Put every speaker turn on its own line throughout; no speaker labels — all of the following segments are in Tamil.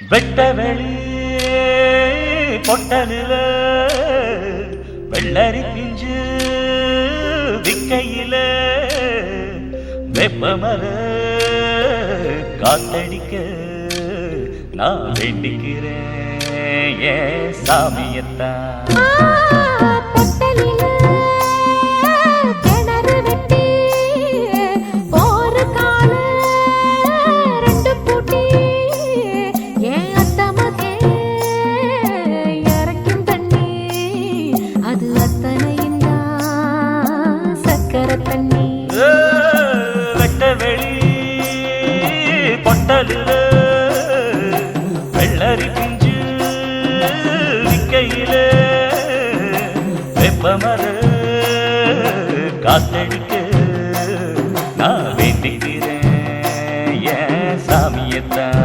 வெட்ட வெளி பொட்ட நில வெள்ளரி பிஞ்சு விக்கையில வெப்பமர காத்தடிக்க நான் வேண்டிக்கிறேன் ஏ சாமியத்தான்
பொட்டலில
வெள்ளரி பிஞ்சு விக்கையில வெப்பமர காத்தடிக்க நான் வேண்டிக்கிறேன் ஏன் சாமியத்தான்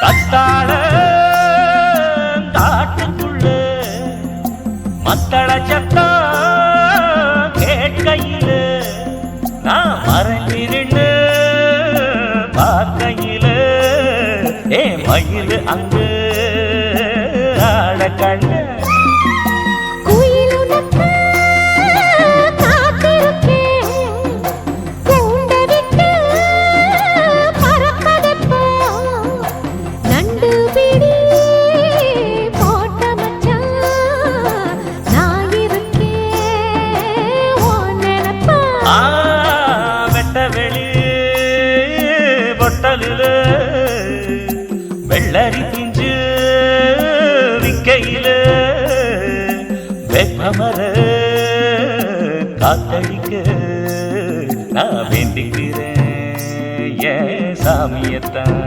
கத்தாழ மத்தள சத்தம் கேட்கையில நான் மறைஞ்சிருந்து பார்க்கையில் ஏ மயில் அங்கு விக்கையில வெப்பமர காத்தடிக்க நான் வேண்டிக்கிறேன்
ஏ
சாமியத்தான்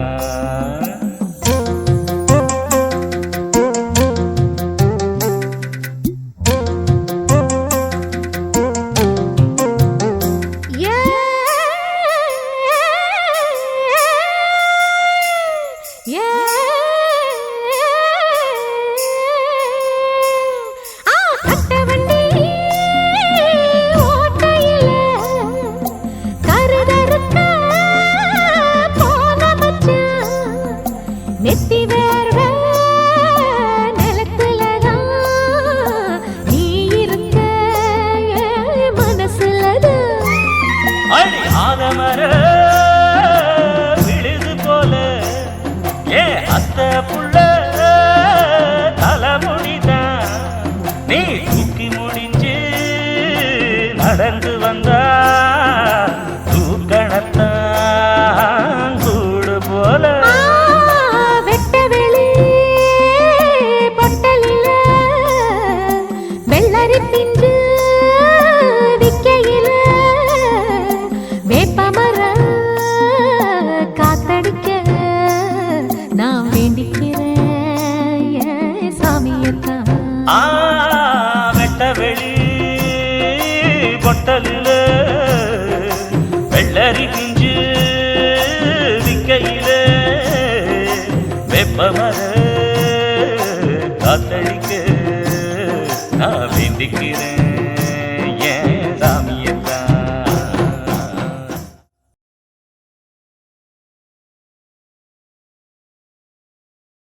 அத்த புள்ள தலைமுடிதான் நீ தூக்கி முடிஞ்சு நடந்து வந்தா தூக்கணத்தான்
பொட்டலில வெள்ளரி பிஞ்சு விக்கையில வெப்பமர
காத்தழிக்க நான் வேண்டிக்கிறேன்.